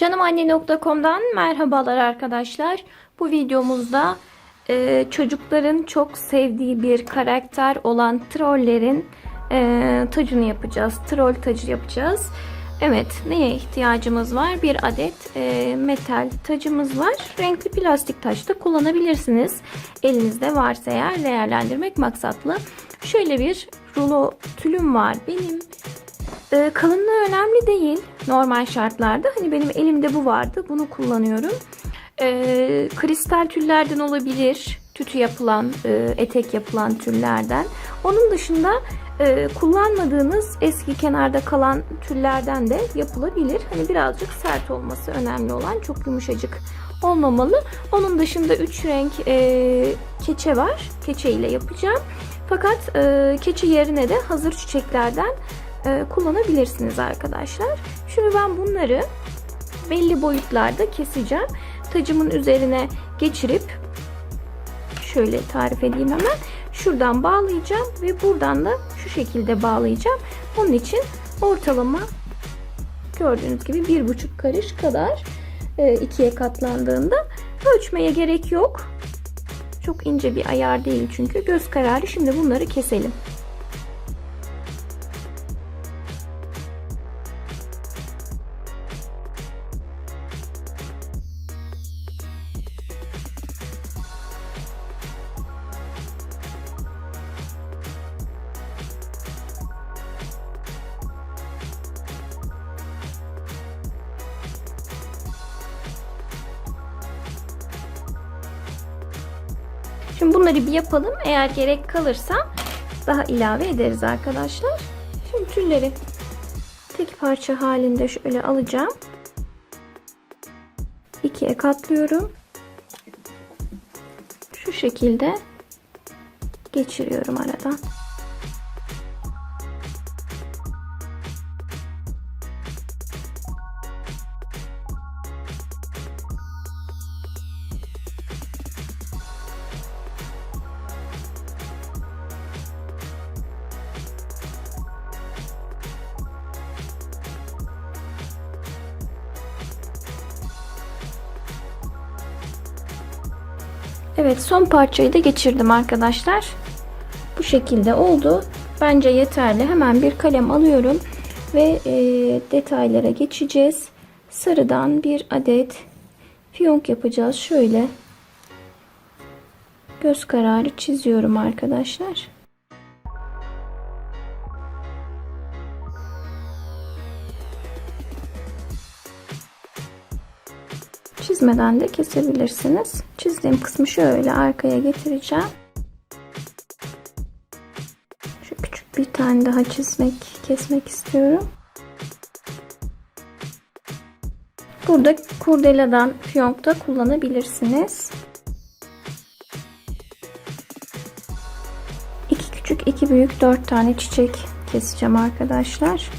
Canamanne.com'dan merhabalar arkadaşlar. Bu videomuzda e, çocukların çok sevdiği bir karakter olan trollerin e, tacını yapacağız. Troll tacı yapacağız. Evet neye ihtiyacımız var? Bir adet e, metal tacımız var. Renkli plastik taş da kullanabilirsiniz. Elinizde varsa eğer değerlendirmek maksatlı. Şöyle bir rulo tülüm var benim. Ee, kalınlığı önemli değil normal şartlarda. Hani benim elimde bu vardı. Bunu kullanıyorum. Ee, kristal tüllerden olabilir. Tütü yapılan, e, etek yapılan tüllerden. Onun dışında e, kullanmadığınız eski kenarda kalan tüllerden de yapılabilir. Hani birazcık sert olması önemli olan. Çok yumuşacık olmamalı. Onun dışında 3 renk e, keçe var. Keçe ile yapacağım. Fakat e, keçe yerine de hazır çiçeklerden e, kullanabilirsiniz arkadaşlar. Şimdi ben bunları belli boyutlarda keseceğim. Tacımın üzerine geçirip şöyle tarif edeyim hemen. Şuradan bağlayacağım ve buradan da şu şekilde bağlayacağım. Onun için ortalama gördüğünüz gibi bir buçuk karış kadar e, ikiye katlandığında ölçmeye gerek yok. Çok ince bir ayar değil çünkü göz kararı. Şimdi bunları keselim. Şimdi bunları bir yapalım. Eğer gerek kalırsa daha ilave ederiz arkadaşlar. Şimdi tülleri tek parça halinde şöyle alacağım. İkiye katlıyorum. Şu şekilde geçiriyorum aradan. Evet son parçayı da geçirdim arkadaşlar. Bu şekilde oldu. Bence yeterli. Hemen bir kalem alıyorum ve e, detaylara geçeceğiz. Sarıdan bir adet fiyonk yapacağız. Şöyle göz kararı çiziyorum arkadaşlar. Çizmeden de kesebilirsiniz. Çizdiğim kısmı şöyle arkaya getireceğim. Şu küçük bir tane daha çizmek, kesmek istiyorum. Burada kurdeladan fiyonk da kullanabilirsiniz. İki küçük, iki büyük, dört tane çiçek keseceğim arkadaşlar.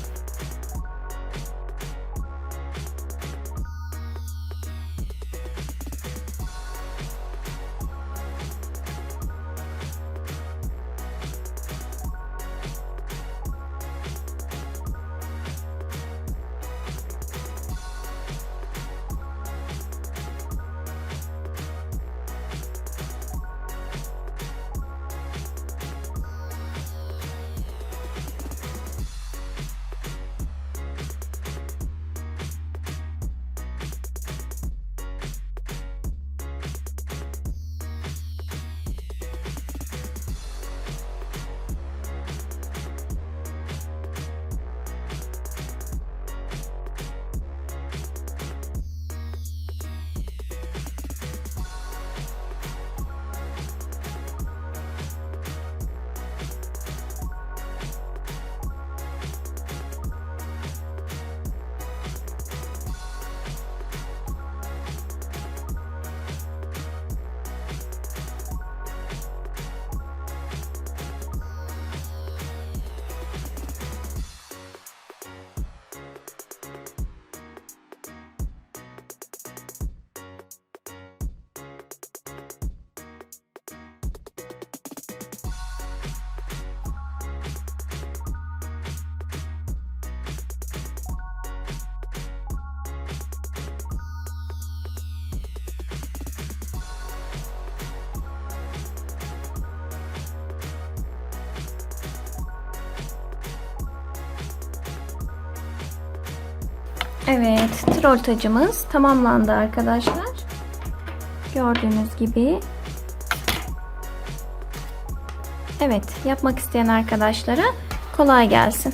Evet, troll tacımız tamamlandı arkadaşlar. Gördüğünüz gibi. Evet, yapmak isteyen arkadaşlara kolay gelsin.